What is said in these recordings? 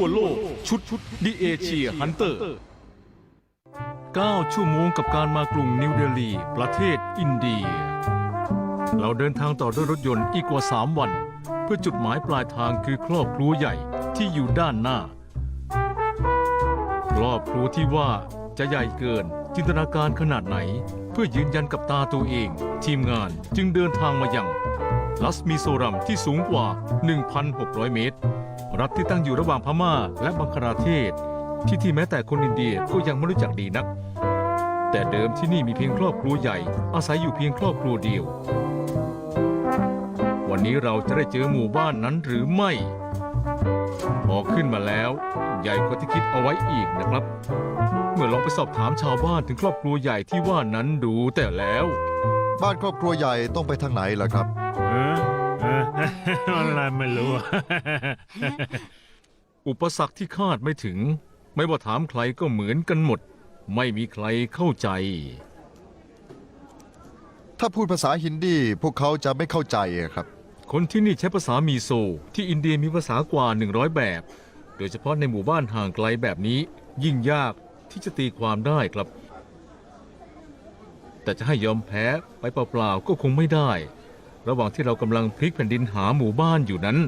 ทั่วโลก ชุดชุดดิเอเชียฮันเตอร์ 9 ชั่วโมงกับการมากรุงนิวเดลี ประเทศอินเดีย เราเดินทางต่อด้วยรถยนต์อีกกว่า 3 วัน เพื่อจุดหมายปลายทางคือครอบครัวใหญ่ที่อยู่ด้านหน้า ครอบครัวที่ว่าจะใหญ่เกินจินตนาการขนาดไหน เพื่อยืนยันกับตาตัวเอง ทีมงานจึงเดินทางมายังลัสมิโซรัมที่สูงกว่า 1,600 เมตร รัฐที่ตั้งอยู่ระหว่างพม่าและบังคลาเทศ ที่ที่แม้แต่คนอินเดียก็ยังไม่รู้จักดีนัก แต่เดิมที่นี่มีเพียงครอบครัวใหญ่ อาศัยอยู่เพียงครอบครัวเดียว วันนี้เราจะได้เจอหมู่บ้านนั้นหรือไม่พอขึ้นมาแล้ว ใหญ่กว่าที่คิดเอาไว้อีกนะครับ เมื่อลองไปสอบถามชาวบ้านถึงครอบครัวใหญ่ที่ว่านั้นดูแต่แล้ว บ้านครอบครัวใหญ่ต้องไปทางไหนล่ะครับ เออเอออะไรไม่รู้ อุปสรรคที่คาดไม่ถึง ไม่ว่าถามใครก็เหมือนกันหมด ไม่มีใครเข้าใจ ถ้าพูดภาษาฮินดีพวกเขาจะไม่เข้าใจอะครับ คนที่นี่ใช้ภาษามีโซ ที่อินเดียมีภาษากว่า 100 แบบ โดยเฉพาะในหมู่บ้านห่างไกลแบบนี้ ยิ่งยากที่จะตีความได้ครับ แต่จะให้ยอมแพ้ไปเปล่าๆก็คงไม่ได้ ระหว่างที่เรากำลังพลิกแผ่นดินหาหมู่บ้านอยู่นั้น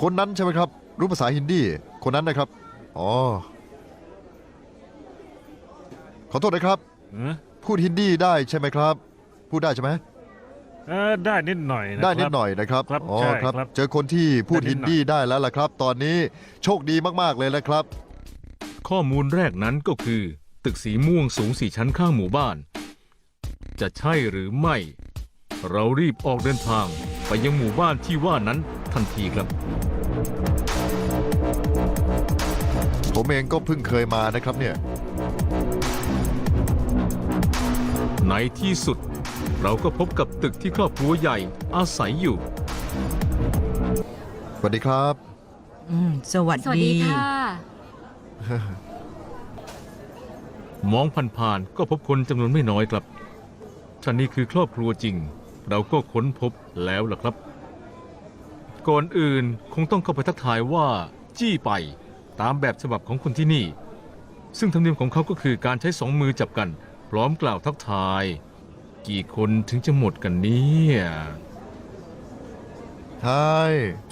คนนั้นใช่ไหมครับ รู้ภาษาฮินดีคนนั้นนะครับ อ๋อ ขอโทษนะครับ เออพูดฮินดีได้ใช่ไหมครับ พูดได้ใช่ไหมเออได้นิดหน่อยนะได้นิคดรับหน่อยนะครับครับอ๋อใช่ครับ ครับเจอคนที่พูดได้นิฮิดนหน่อยดีได้แล้วล่ะครับ ตอนนี้โชคดีมากๆเลยนะครับ ข้อมูลแรกนั้นก็คือ ตึกสีม่วงสูงสี่ชั้นข้างหมู่บ้าน จะใช่หรือไม่ เรารีบออกเดินทางไปยังหมู่บ้านที่ว่านั้นทันทีครับ ผมเองก็เพิ่งเคยมานะครับเนี่ย ในที่สุด เราก็พบกับตึกที่ครอบครัวใหญ่อาศัยอยู่ สวัสดีครับ อืมสวัสสวัสดีดี ค่ะ มองผ่านๆก็พบคนจำนวนไม่น้อยครับท่านนี้คือครอบครัวจริง เราก็ค้นพบแล้วล่ะครับ ก่อนอื่นคงต้องเข้าไปทักทายว่าจี้ไปตามแบบฉบับของคนที่นี่ ซึ่งธรรมเนียมของเขาก็คือการใช้สองมือจับกัน พร้อมกล่าวทักทาย กี่คนถึงจะหมดกันเนี่ยใช่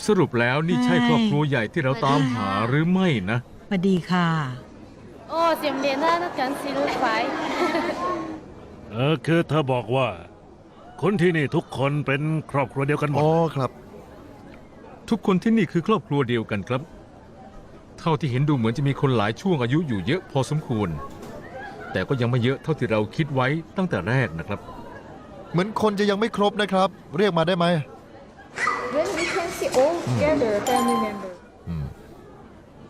สรุปแล้วนี่ใช่ครอบครัวใหญ่ที่เราตามหาหรือไม่นะสวัสดีค่ะ โอ้เสียงเรียนได้นักการศิลป์ไฟ เออคือเธอบอกว่า คนที่นี่ทุกคนเป็นครอบครัวเดียวกันหมด อ๋อครับ ทุกคนที่นี่คือครอบครัวเดียวกันครับ เท่าที่เห็นดูเหมือนจะมีคนหลายช่วงอายุอยู่เยอะพอสมควร แต่ก็ยังไม่เยอะเท่าที่เราคิดไว้ตั้งแต่แรกนะครับ เหมือนคนจะยังไม่ครบนะครับ เรียกมาได้ไหม Then we can see all together family members.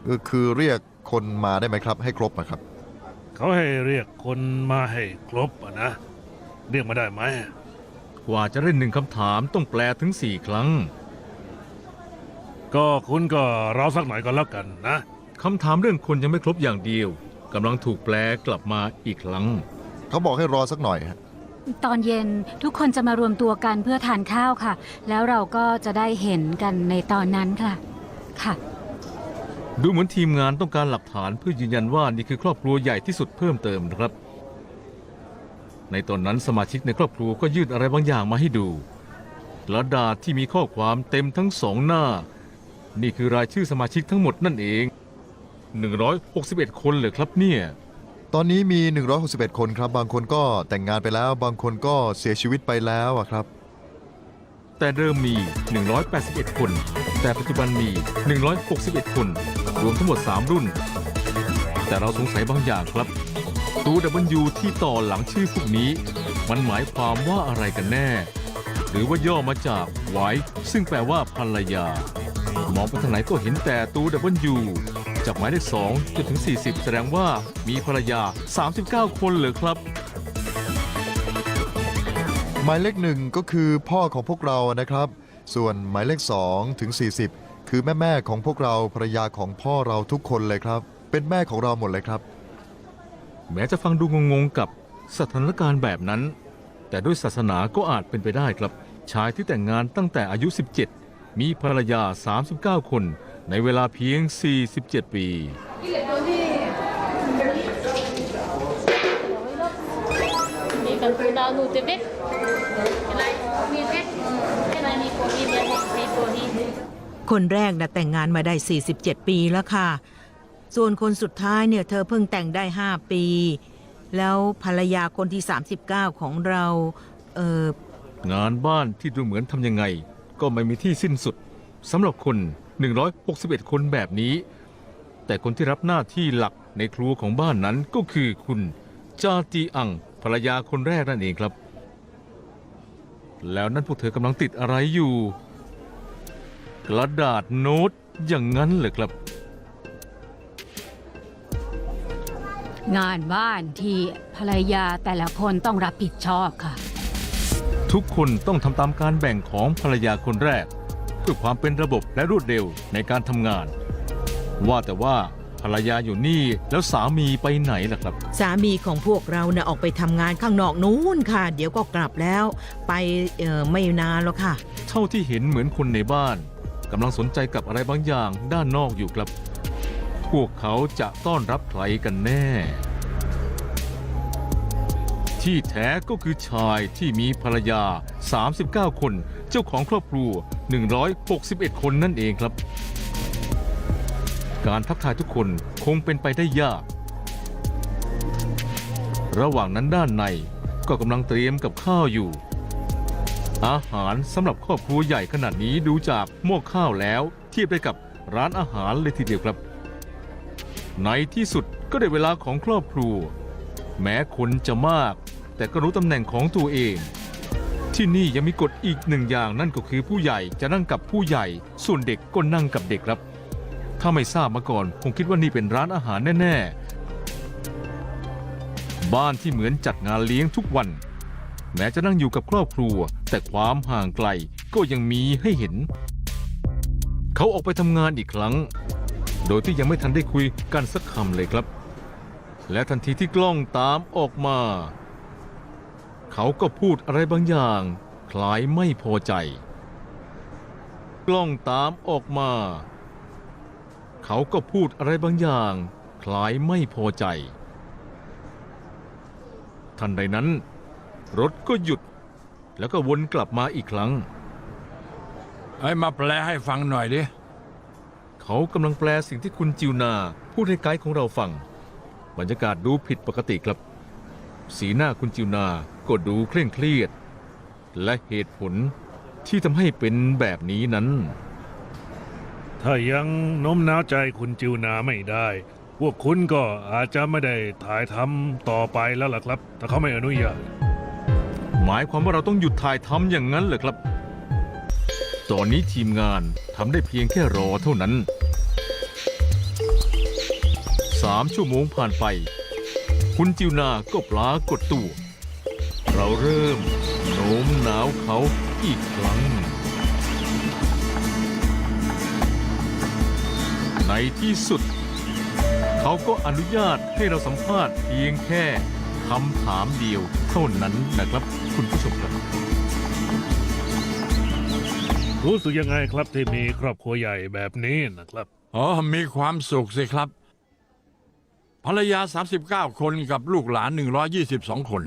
เออคือเรียกคนมาได้ไหมครับ ให้ครบนะครับ เขาให้เรียกคนมาให้ครบอะนะ เรียกมาได้ไหม กว่าจะเล่นหนึ่งคำถามต้องแปลถึงสี่ครั้ง ก็คุณก็รอสักหน่อยก็แล้วกันนะ คำถามเรื่องคนยังไม่ครบอย่างเดียวกำลังถูกแปลกลับมาอีกครั้ง เขาบอกให้รอสักหน่อยฮะตอนเย็นทุกคนจะมารวมตัวกันเพื่อทานข้าวค่ะ แล้วเราก็จะได้เห็นกันในตอนนั้นค่ะ ค่ะ ดูเหมือนทีมงานต้องการหลักฐานเพื่อยืนยันว่านี่คือครอบครัวใหญ่ที่สุดเพิ่มเติมนะครับ ในตอนนั้นสมาชิกในครอบครัวก็ยื่นอะไรบางอย่างมาให้ดูกระดาษที่มีข้อความเต็มทั้งสองหน้า นี่คือรายชื่อสมาชิกทั้งหมดนั่นเอง 161 คนเลยครับเนี่ย ตอนนี้มี 161 คนครับ บางคนก็แต่งงานไปแล้ว บางคนก็เสียชีวิตไปแล้วอะครับ แต่เดิมมี 181 คน แต่ปัจจุบันมี 161 คน รวมทั้งหมด 3 รุ่น แต่เราสงสัยบางอย่างครับ ตัว W ที่ต่อหลังชื่อพวกนี้ มันหมายความว่าอะไรกันแน่ หรือว่าย่อมาจาก wife ซึ่งแปลว่าภรรยามองไปทางไหนก็เห็นแต่ตัว W จากหมายเลข2จนถึง 40 แสดงว่ามีภรรยา 39 คนเหรอครับ หมายเลขหนึ่งก็คือพ่อของพวกเรานะครับ ส่วนหมายเลข2ถึง 40 คือแม่แม่ของพวกเราภรรยาของพ่อเราทุกคนเลยครับ เป็นแม่ของเราหมดเลยครับ แม้จะฟังดูงงๆกับสถานการณ์แบบนั้น แต่ด้วยศาสนาก็อาจเป็นไปได้ครับ ชายที่แต่งงานตั้งแต่อายุ 17 มีภรรยา 39 คน ในเวลาเพียง 47 ปี คนแรกนะแต่งงานมาได้ 47 ปีแล้วค่ะ ส่วนคนสุดท้ายเนี่ยเธอเพิ่งแต่งได้ 5 ปี แล้วภรรยาคนที่ 39 ของเรา เอองานบ้านที่ดูเหมือนทำยังไง ก็ไม่มีที่สิ้นสุดสำหรับคน 161 คนแบบนี้ แต่คนที่รับหน้าที่หลักในครัวของบ้านนั้นก็คือคุณจาจีอังภรรยาคนแรกนั่นเองครับ แล้วนั่นพวกเธอกำลังติดอะไรอยู่ กระดาษโน้ตอย่างนั้นเหรอครับ งานบ้านที่ภรรยาแต่ละคนต้องรับผิดชอบค่ะ ทุกคนต้องทำตามการแบ่งของภรรยาคนแรก เพื่อความเป็นระบบและรวดเร็วในการทำงาน ว่าแต่ว่าภรรยาอยู่นี่แล้วสามีไปไหนล่ะครับ สามีของพวกเราเนะ่ะออกไปทำงานข้างนอกนู้นค่ะ เดี๋ยวก็กลับแล้ว ไปเออไม่นานแล้วค่ะ เท่าที่เห็นเหมือนคนในบ้านกำลังสนใจกับอะไรบางอย่างด้านนอกอยู่ครับพ วกเขาจะต้อนรับใครกันแน่ ที่แท้ก็คือชายที่มีภรรยา 39 คน เจ้าของครอบครัว 161 คนนั่นเองครับ การทักทายทุกคนคงเป็นไปได้ยาก ระหว่างนั้นด้านในก็กำลังเตรียมกับข้าวอยู่ อาหารสำหรับครอบครัวใหญ่ขนาดนี้ดูจากหม้อข้าวแล้ว เทียบได้กับร้านอาหารเลยทีเดียวครับ ในที่สุดก็ได้เวลาของครอบครัว แม้คนจะมาก แต่ก็รู้ตำแหน่งของตัวเอง ที่นี่ยังมีกฎอีกหนึ่งอย่างนั่นก็คือผู้ใหญ่จะนั่งกับผู้ใหญ่ ส่วนเด็กก็นั่งกับเด็กครับ ถ้าไม่ทราบมาก่อนคงคิดว่านี่เป็นร้านอาหารแน่ๆ บ้านที่เหมือนจัดงานเลี้ยงทุกวัน แม้จะนั่งอยู่กับครอบครัว แต่ความห่างไกลก็ยังมีให้เห็น เขาออกไปทำงานอีกครั้ง โดยที่ยังไม่ทันได้คุยกันสักคำเลยครับ และทันทีที่กล้องตามออกมา เขาก็พูดอะไรบางอย่าง คล้ายไม่พอใจ กล้องตามออกมา เขาก็พูดอะไรบางอย่าง คล้ายไม่พอใจ ทันใดนั้น รถก็หยุด แล้วก็วนกลับมาอีกครั้งไอ้ยมาแปลให้ฟังหน่อยดิ เขากำลังแปลสิ่งที่คุณจิวนาพูดให้ไกด์ของเราฟัง บรรยากาศดูผิดปกติครับ สีหน้าคุณจิวนาก็ดูเคร่งเครียด และเหตุผลที่ทำให้เป็นแบบนี้นั้น ถ้ายังโน้มน้าวใจคุณจิวนาไม่ได้ พวกคุณก็อาจจะไม่ได้ถ่ายทำต่อไปแล้วล่ะครับ ถ้าเขาไม่อนุญาต หมายความว่าเราต้องหยุดถ่ายทำอย่างนั้นเหรอครับ ตอนนี้ทีมงานทำได้เพียงแค่รอเท่านั้น สามชั่วโมงผ่านไป คุณจิวนาก็ปรากฏตัว เราเริ่มโน้มน้าวเขาอีกครั้ง ในที่สุด เขาก็อนุญาตให้เราสัมภาษณ์เพียงแค่คำถามเดียวเท่านั้นนะครับ คุณผู้ชมครับ รู้สึกยังไงครับที่มีครอบครัวใหญ่แบบนี้นะครับ อ๋อ มีความสุขสิครับ ภรรยา 39 คนกับลูกหลาน 122 คน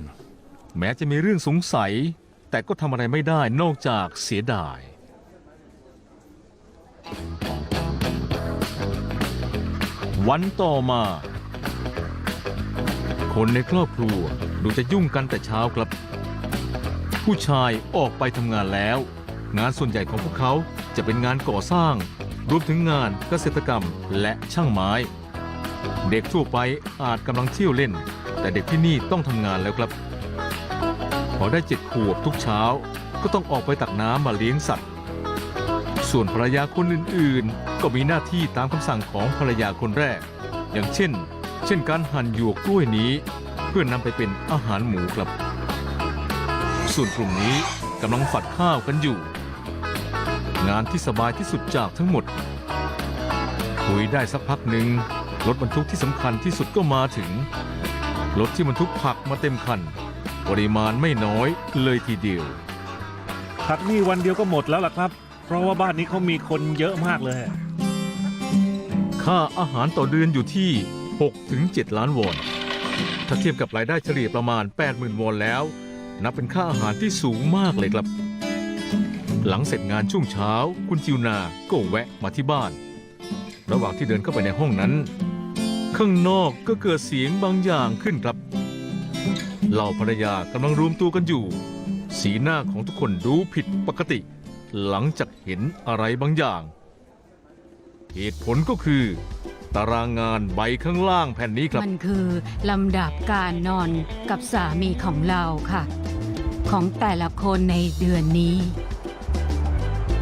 แม้จะมีเรื่องสงสัย แต่ก็ทำอะไรไม่ได้นอกจากเสียดาย วันต่อมา คนในครอบครัวดูจะยุ่งกันแต่เช้าครับ ผู้ชายออกไปทำงานแล้ว งานส่วนใหญ่ของพวกเขาจะเป็นงานก่อสร้าง รวมถึงงานเกษตรกรรมและช่างไม้ เด็กทั่วไปอาจกำลังเที่ยวเล่น แต่เด็กที่นี่ต้องทำงานแล้วครับ พอได้เจ็ดขวบทุกเช้า ก็ต้องออกไปตักน้ำมาเลี้ยงสัตว์ ส่วนภรรยาคนอื่นๆ ก็มีหน้าที่ตามคำสั่งของภรรยาคนแรก อย่างเช่น เช่นการหั่นหยวกกล้วยนี้ เพื่อนนำไปเป็นอาหารหมูครับ ส่วนกลุ่มนี้กำลังฝัดข้าวกันอยู่ งานที่สบายที่สุดจากทั้งหมด คุยได้สักพักหนึ่งรถบรรทุกที่สำคัญที่สุดก็มาถึง รถที่บรรทุกผักมาเต็มคัน ปริมาณไม่น้อยเลยทีเดียว ผักนี่วันเดียวก็หมดแล้วล่ะครับ เพราะว่าบ้านนี้เขามีคนเยอะมากเลย ค่าอาหารต่อเดือนอยู่ที่ 6-7 ล้านวอน ถ้าเทียบกับรายได้เฉลี่ยประมาณ 80,000 วอนแล้ว นับเป็นค่าอาหารที่สูงมากเลยครับ หลังเสร็จงานช่วงเช้า คุณจิวนาก็แวะมาที่บ้าน ระหว่างที่เดินเข้าไปในห้องนั้น ข้างนอกก็เกิดเสียงบางอย่างขึ้นครับเหล่าภรรยากำลังรวมตัวกันอยู่ สีหน้าของทุกคนดูผิดปกติ หลังจากเห็นอะไรบางอย่าง เหตุผลก็คือ ตารางงานใบข้างล่างแผ่นนี้ครับ มันคือลำดับการนอนกับสามีของเราค่ะ ของแต่ละคนในเดือนนี้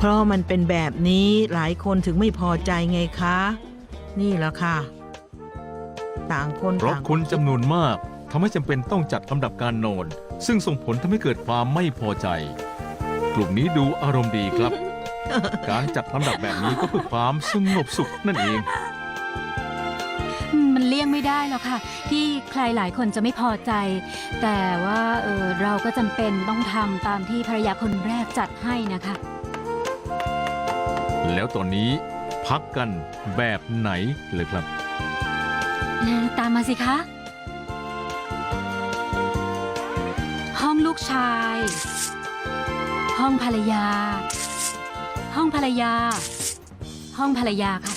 ราะมันเป็นแบบนี้หลายคนถึงไม่พอใจไงคะ นี่แหละค่ะ ต่างคนเพราะต่างคนจำนวนมากทำให้จำเป็นต้องจัดลำดับการนอน ซึ่งส่งผลทำให้เกิดความไม่พอใจ กลุ่มนี้ดูอารมณ์ดีครับ การจัดลำดับแบบนี้ก็เพื่อความสงบสุขนั่นเองมันเลี่ยงไม่ได้หรอกค่ะ ที่ใครหลายคนจะไม่พอใจ แต่ว่าเออเราก็จำเป็นต้องทำตามที่ภรรยาคนแรกจัดให้นะคะ แล้วตอนนี้พักกันแบบไหนเลยครับ ตามมาสิคะ ห้องลูกชาย ห้องภรรยา ห้องภรรยา ห้องภรรยาค่ะ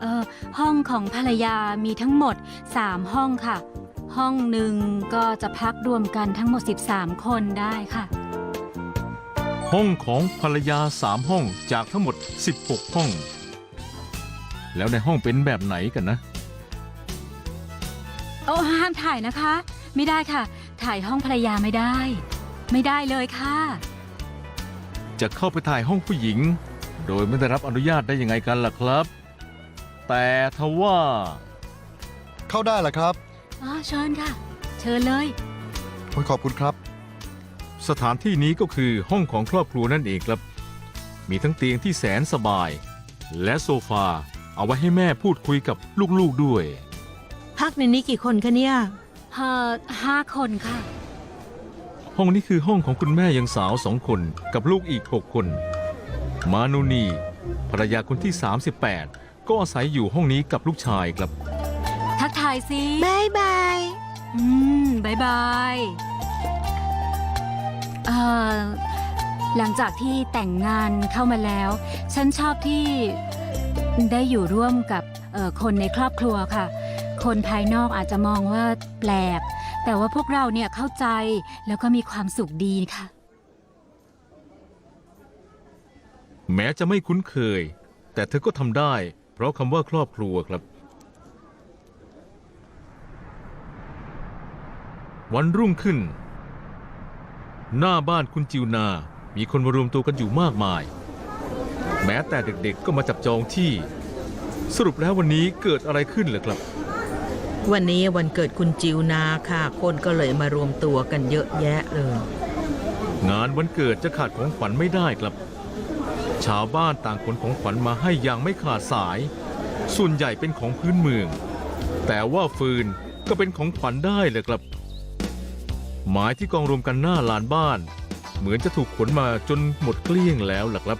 เออห้องของภรรยามีทั้งหมด 3 ห้องค่ะ ห้องหนึ่งก็จะพักรวมกันทั้งหมด 13 คนได้ค่ะ ห้องของภรรยาสามห้องจากทั้งหมด 16 ห้อง แล้วในห้องเป็นแบบไหนกันนะ โอ้ห้ามถ่ายนะคะ ไม่ได้ค่ะ ถ่ายห้องภรรยาไม่ได้ ไม่ได้เลยค่ะ จะเข้าไปถ่ายห้องผู้หญิง โดยไม่ได้รับอนุญาตได้ยังไงกันล่ะครับ แต่ทว่า เข้าได้เหรอครับ อ๋อเชิญค่ะ เชิญเลย โอ้ยขอบคุณครับ สถานที่นี้ก็คือห้องของครอบครัวนั่นเองครับ มีทั้งเตียงที่แสนสบาย และโซฟาเอาไว้ให้แม่พูดคุยกับลูกๆด้วย พักในนี้กี่คนคะเนี่ยเอ่อห้าคนค่ะ ห้องนี้คือห้องของคุณแม่ยังสาวสองคนกับลูกอีก 6 คน มานูนีภรรยาคนที่ 38 ก็อาศัยอยู่ห้องนี้กับลูกชายครับ ทักทายสิบายบาย อืมบายบาย เอ่อหลังจากที่แต่งงานเข้ามาแล้ว ฉันชอบที่ได้อยู่ร่วมกับเอ่อคนในครอบครัวค่ะ คนภายนอกอาจจะมองว่าแปลก แต่ว่าพวกเราเนี่ยเข้าใจแล้วก็มีความสุขดีค่ะ แม้จะไม่คุ้นเคย แต่เธอก็ทำได้ เพราะคำว่าครอบครัวครับ วันรุ่งขึ้น หน้าบ้านคุณจิวนา มีคนมารวมตัวกันอยู่มากมาย แม้แต่เด็กๆก็มาจับจองที่ สรุปแล้ววันนี้เกิดอะไรขึ้นเหรอครับ วันนี้วันเกิดคุณจิวนาค่ะ คนก็เลยมารวมตัวกันเยอะแยะเลย งานวันเกิดจะขาดของขวัญไม่ได้ครับ ชาวบ้านต่างขนของขวัญมาให้อย่างไม่ขาดสาย ส่วนใหญ่เป็นของพื้นเมือง แต่ว่าฟืนก็เป็นของขวัญได้เลยครับ ไม้ที่กองรวมกันหน้าลานบ้าน เหมือนจะถูกขนมาจนหมดเกลี้ยงแล้วล่ะครับ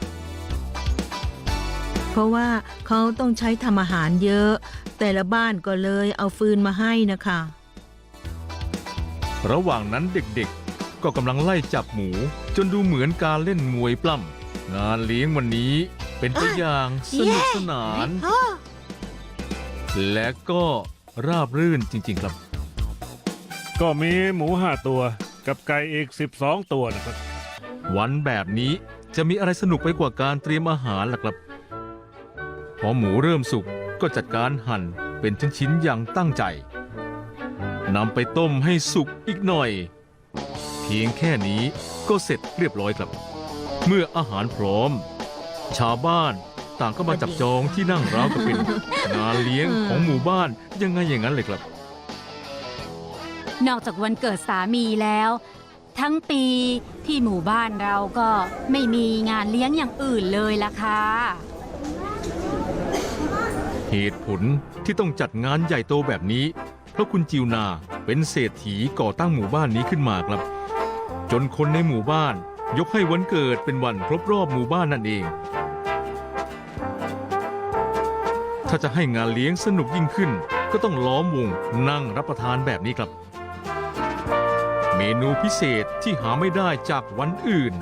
เพราะว่าเขาต้องใช้ทำอาหารเยอะ แต่ละบ้านก็เลยเอาฟืนมาให้นะคะ ระหว่างนั้นเด็กๆ ก็กำลังไล่จับหมู จนดูเหมือนการเล่นมวยปล้ำงานเลี้ยงวันนี้เป็นตัวอย่างสนุกสนาน และก็ราบรื่นจริง ๆ ครับ ก็มีหมูห้าตัวกับไก่อีก 12 ตัวนะครับ วันแบบนี้จะมีอะไรสนุกไปกว่าการเตรียมอาหารล่ะครับ พอหมูเริ่มสุกก็จัดการหั่นเป็นชิ้นๆอย่างตั้งใจนำไปต้มให้สุกอีกหน่อย เพียงแค่นี้ก็เสร็จเรียบร้อยครับ เมื่ออาหารพร้อม ชาวบ้านต่างก็มาจับจองที่นั่งร้าวกับเป็นงานเลี้ยงของหมู่บ้านยังไงอย่างนั้นเลยครับ นอกจากวันเกิดสามีแล้ว ทั้งปีที่หมู่บ้านเราก็ไม่มีงานเลี้ยงอย่างอื่นเลยล่ะค่ะเหตุผลที่ต้องจัดงานใหญ่โตแบบนี้ เพราะคุณจิวนาเป็นเศรษฐีก่อตั้งหมู่บ้านนี้ขึ้นมาครับ จนคนในหมู่บ้าน ยกให้วันเกิดเป็นวันครบรอบหมู่บ้านนั่นเอง ถ้าจะให้งานเลี้ยงสนุกยิ่งขึ้น ก็ต้องล้อมวงนั่งรับประทานแบบนี้ครับ นูพิเศษที่หาไม่ได้จากวันอื่น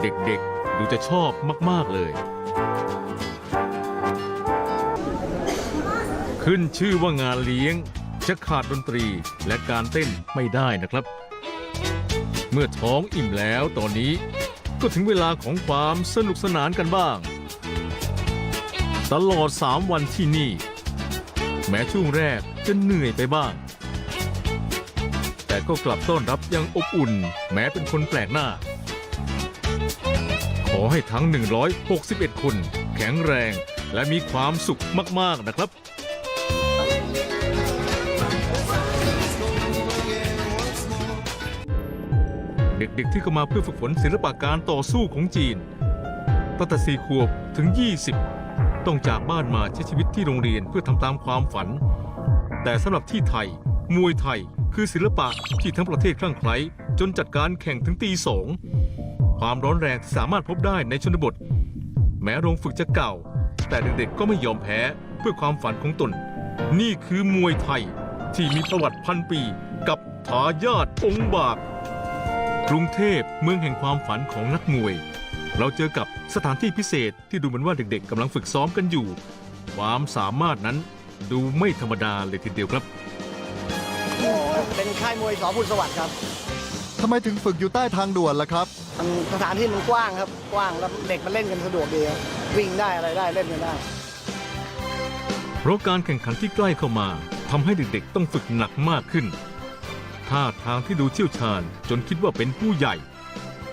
เด็กๆดูจะชอบมาก ๆ เลย ขึ้นชื่อว่างานเลี้ยง จะขาดดนตรีและการเต้นไม่ได้นะครับ เมื่อท้องอิ่มแล้วตอนนี้ก็ถึงเวลาของความสนุกสนานกันบ้าง ตลอด 3 วันที่นี่ แม้ช่วงแรกจะเหนื่อยไปบ้าง แต่ก็กลับต้อนรับอยังอบอุ่น แม้เป็นคนแปลกหน้า ขอให้ทั้ง 161 คน แข็งแรงและมีความสุขมาก ๆ นะครับ เด็กๆที่เข้ามาเพื่อฝึกฝนศิลปะการต่อสู้ของจีนตั้งแต่สี่ขวบถึง 20 ต้องจากบ้านมาใช้ชีวิตที่โรงเรียนเพื่อทำตามความฝัน แต่สำหรับที่ไทย มวยไทย คือศิลปะที่ทั้งประเทศคลั่งไคล้จนจัดการแข่งถึงตีสองความร้อนแรงที่สามารถพบได้ในชนบท แม้โรงฝึกจะเก่า แต่เด็กๆก็ไม่ยอมแพ้เพื่อความฝันของตน นี่คือมวยไทยที่มีประวัติพันปีกับทายาทองค์บาก กรุงเทพเมืองแห่งความฝันของนักมวย เราเจอกับสถานที่พิเศษที่ดูเหมือนว่าเด็กๆกำลังฝึกซ้อมกันอยู่ ความสามารถนั้นดูไม่ธรรมดาเลยทีเดียวครับ เป็นค่ายมวยสอบุญสวัสดิ์ครับทำไมถึงฝึกอยู่ใต้ทางด่วนล่ะครับ มันสถานที่มันกว้างครับ กว้างแล้วเด็กมันเล่นกันสะดวกดีครับวิ่งได้อะไรได้เล่นกันได้ เพราะการแข่งขันที่ใกล้เข้ามาทำให้เด็กๆต้องฝึกหนักมากขึ้น ท่าทางที่ดูเชี่ยวชาญจนคิดว่าเป็นผู้ใหญ่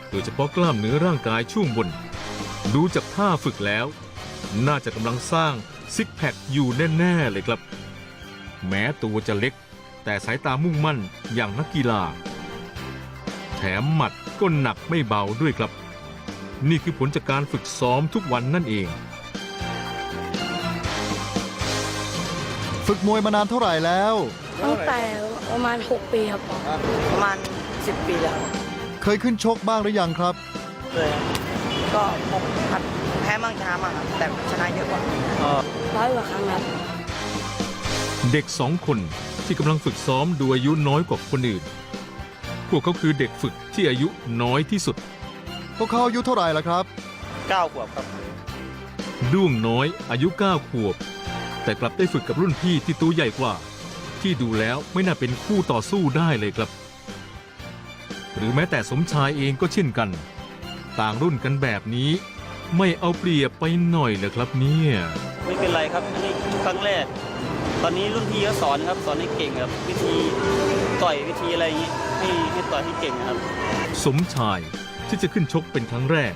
โดยเฉพาะกล้ามเนื้อร่างกายช่วงบน ดูจากท่าฝึกแล้ว น่าจะกำลังสร้างซิกแพคอยู่แน่ ๆ เลยครับ แม้ตัวจะเล็ก แต่สายตามุ่งมั่นอย่างนักกีฬา แถมหมัดก็หนักไม่เบาด้วยครับ นี่คือผลจากการฝึกซ้อมทุกวันนั่นเอง ฝึกมวยมานานเท่าไหร่แล้ว ตั้งแต่ประมาณ 6 ปีครับ ประมาณ 10 ปีแล้ว เคยขึ้นชกบ้างหรือยังครับเลยครับก็ผมผัดแพ้มั่งชนะมั่งครับแต่ชนะเยอะกว่าร้อยกว่าครั้งครับเด็กสองคน ที่กำลังฝึกซ้อมดูอายุน้อยกว่าคนอื่น พวกเขาคือเด็กฝึกที่อายุน้อยที่สุด พวกเขาอายุเท่าไหร่ล่ะครับ 9ขวบครับ ด้วงน้อยอายุ 9 ขวบ แต่กลับได้ฝึกกับรุ่นพี่ที่ตัวใหญ่กว่า ที่ดูแล้วไม่น่าเป็นคู่ต่อสู้ได้เลยครับ หรือแม้แต่สมชายเองก็เช่นกัน ต่างรุ่นกันแบบนี้ ไม่เอาเปรียบไปหน่อยเลยครับเนี่ย ไม่เป็นไรครับอันนี้ครั้งแรก ตอนนี้รุ่นพี่เขาสอนครับสอนให้เก่งครับวิธีต่อยวิธีอะไรอย่างนี้ให้ให้ต่อยให้เก่งครับ สมชายที่จะขึ้นชกเป็นครั้งแรก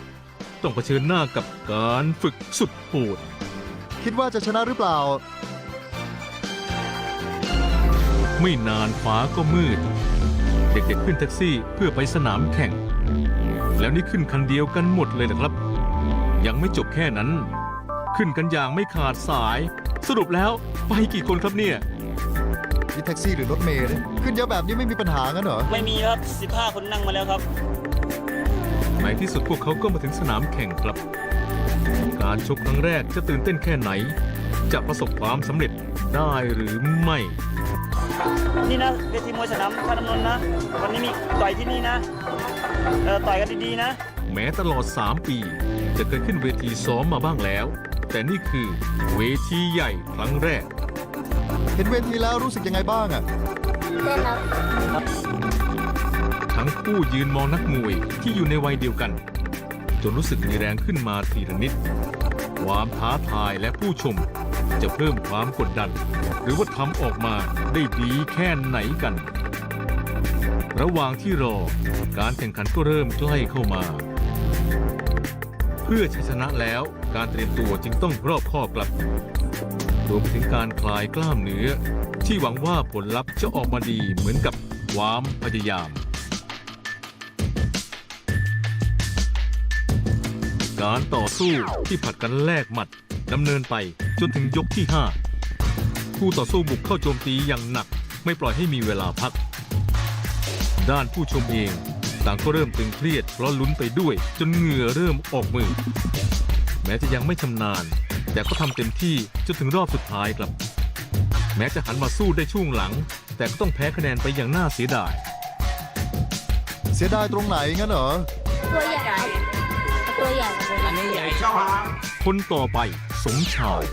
ต้องเผชิญหน้ากับการฝึกสุดโหดคิดว่าจะชนะหรือเปล่า ไม่นานฟ้าก็มืด เด็กๆขึ้นแท็กซี่เพื่อไปสนามแข่ง แล้วนี่ขึ้นคันเดียวกันหมดเลยนะครับ ยังไม่จบแค่นั้น ขึ้นกันอย่างไม่ขาดสาย สรุปแล้วไปกี่คนครับเนี่ย นี่แท็กซี่หรือรถเมล์เนี่ยขึ้นเยอะแบบนี้ไม่มีปัญหางั้นเหรอ ไม่มีครับ 15 คนนั่งมาแล้วครับ ในที่สุดพวกเขาก็มาถึงสนามแข่งครับ การชกครั้งแรกจะตื่นเต้นแค่ไหน จะประสบความสำเร็จได้หรือไม่ นี่นะเวทีมวยสนามพระนนท์นะ วันนี้มีต่อยที่นี่นะเออต่อยกันดีๆนะ แม้ตลอด 3 ปี จะเคยขึ้นเวทีซ้อมมาบ้างแล้ว แต่นี่คือเวทีใหญ่ครั้งแรก เห็นเวทีแล้วรู้สึกยังไงบ้างอะเต้นครับทั้งคู่ยืนมองนักมวยที่อยู่ในวัยเดียวกัน จนรู้สึกมีแรงขึ้นมาทีละนิด ความท้าทายและผู้ชมจะเพิ่มความกดดัน หรือว่าทำออกมาได้ดีแค่ไหนกัน ระหว่างที่รอการแข่งขันก็เริ่มใกล้เข้ามาเพื่อชัยชนะแล้ว การเตรียมตัวจึงต้องรอบคอบกลับรวมถึงการคลายกล้ามเนื้อ ที่หวังว่าผลลัพธ์จะออกมาดีเหมือนกับความพยายาม การต่อสู้ที่ผัดกันแลกหมัดดำเนินไปจนถึงยกที่5คู่ต่อสู้บุกเข้าโจมตีอย่างหนัก ไม่ปล่อยให้มีเวลาพัก ด้านผู้ชมเอง ต่างก็เริ่มตึงเครียดเพราะลุ้นไปด้วย จนเหงื่อเริ่มออกมือ แม้จะยังไม่ชำนาญ แต่ก็ทำเต็มที่จนถึงรอบสุดท้ายครับ แม้จะหันมาสู้ได้ช่วงหลัง แต่ก็ต้องแพ้คะแนนไปอย่างน่าเสียดาย เสียดายตรงไหนงั้นเหรอ ตัวใหญ่ครับตัวใหญ่ครับคนต่อไปสมชาย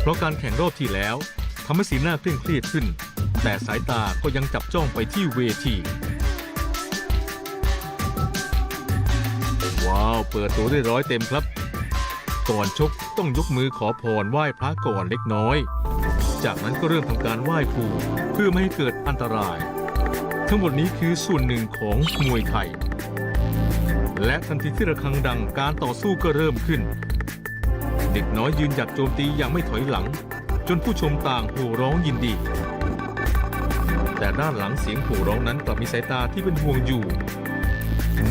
เพราะการแข่งรอบที่แล้วทำให้สีหน้าเคร่งเครียดขึ้น แต่สายตาก็ยังจับจ้องไปที่เวที ว้าวเปิดตัวได้ร้อยเต็มครับ ก่อนชกต้องยกมือขอพรไหว้พระก่อนเล็กน้อย จากนั้นก็เริ่มทำการไหว้ครูเพื่อไม่ให้เกิดอันตราย ทั้งหมดนี้คือส่วนหนึ่งของมวยไทย และทันทีที่ระฆังดังการต่อสู้ก็เริ่มขึ้น เด็กน้อยยืนหยัดโจมตีอย่างไม่ถอยหลัง จนผู้ชมต่างโห่ร้องยินดีแต่ด้านหลังเสียงโห่ร้องนั้นกลับมีสายตาที่เป็นห่วงอยู่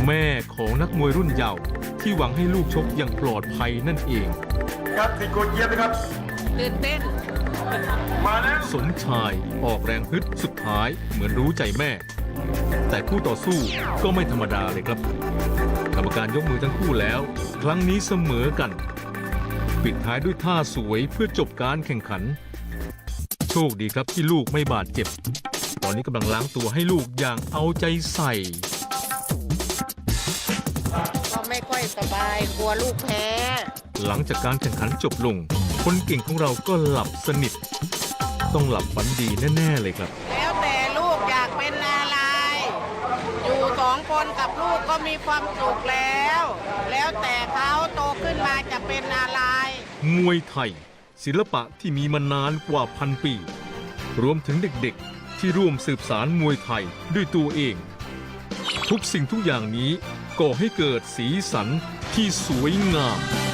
แม่ของนักมวยรุ่นเยาว์ที่หวังให้ลูกชกอย่างปลอดภัยนั่นเองตื่นเต้นสมชายออกแรงฮึดสุดท้ายเหมือนรู้ใจแม่ แต่คู่ต่อสู้ก็ไม่ธรรมดาเลยครับ กรรมการยกมือทั้งคู่แล้ว ครั้งนี้เสมอกัน ปิดท้ายด้วยท่าสวยเพื่อจบการแข่งขัน โชคดีครับที่ลูกไม่บาดเจ็บ ตอนนี้กำลังล้างตัวให้ลูกอย่างเอาใจใส่ ไม่ค่อยสบายกลัวลูกแพ้หลังจากการแข่งขันจบลง คนเก่งของเราก็หลับสนิท ต้องหลับฝันดีแน่ๆเลยครับ แล้วแต่ลูกอยากเป็นอะไร อยู่สองคนกับลูกก็มีความสุขแล้ว แล้วแต่เขาโตขึ้นมาจะเป็นอะไร มวยไทย ศิลปะที่มีมานานกว่าพันปี รวมถึงเด็กๆ ที่ร่วมสืบสารมวยไทยด้วยตัวเอง ทุกสิ่งทุกอย่างนี้ ก่อให้เกิดสีสันที่สวยงาม